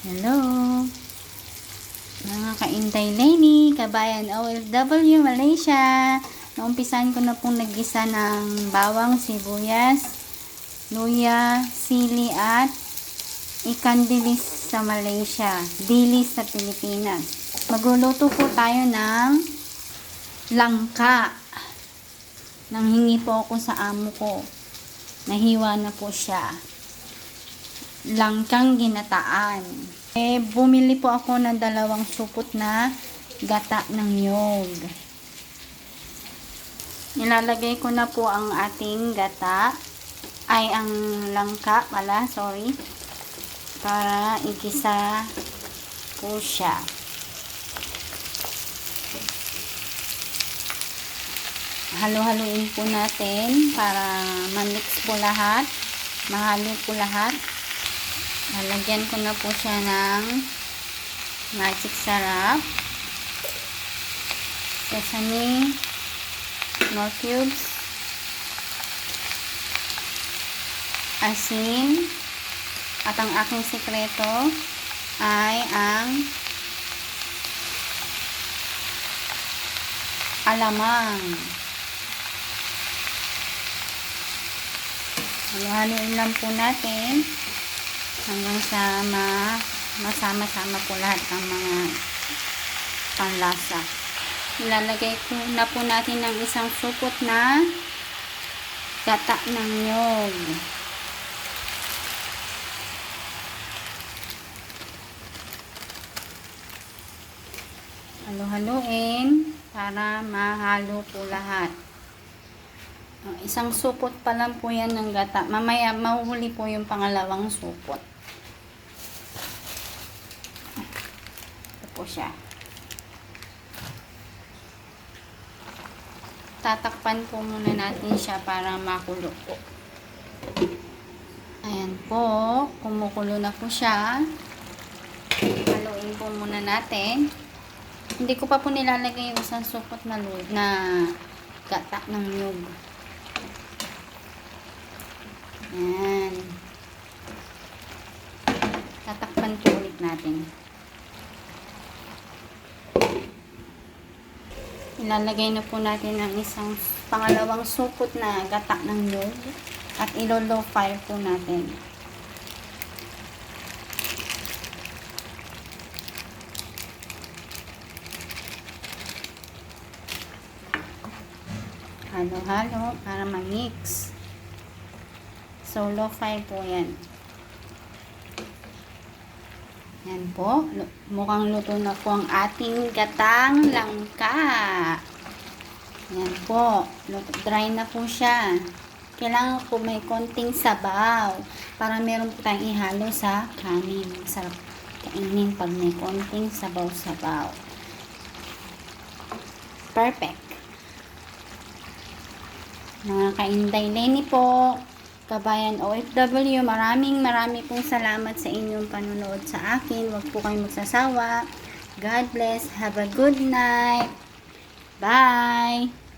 Hello. Mga kaintay Lenny, kabayan OFW Malaysia. Naumpisan ko na pong naggisa ng bawang, sibuyas, luya, sili at ikan dilis sa Malaysia, dilis sa Pilipinas. Magluluto po tayo ng langka. Nang hingi po ako sa amo ko. Nahiwa na po siya. Langkang ginataan. Eh, bumili po ako ng dalawang supot na gata ng yog. Nilalagay ko na po ang ating gata. Ay, ang langka pala, sorry. Para igisa po siya. halo-haluin po natin para ma-mix po lahat mahalo po lahat lalagyan ko na po siya ng magic sarap. Sesame nor cubes asin at ang aking sekreto ay ang alamang. Halo-haloin lang po natin hanggang sa ma masama-sama po lahat ang mga panlasa. Ilalagay ko na po natin ng isang supot na gata ng nyog. Halo-haloin para mahalo po lahat. Isang supot pa lang po yan ng gata. Mamaya, mahuhuli po yung pangalawang supot. Po siya. Tatakpan po muna natin siya para makulo po. Ayan po. Kumukulo na po siya. Haluin po muna natin. Hindi ko pa po nilalagay yung isang supot na, na gata ng nyug. Yan. Tatakpan po ulit natin. Ilalagay na po natin ang isang pangalawang supot na gata ng nyug at ilo-low fire po natin. Halo-halo para ma-mix. So, low fire po yan. Yan po. Mukhang luto na po ang ating gatang langka. Yan po. Luto, dry na po siya. Kailangan po may konting sabaw para meron po tayong ihalo sa kanin. Sarap kainin pag may konting sabaw-sabaw. Perfect. Mga kainday Lenny po, kabayan OFW, maraming maraming pong salamat sa inyong panunood sa akin. Huwag po kayong magsasawa. God bless. Have a good night. Bye!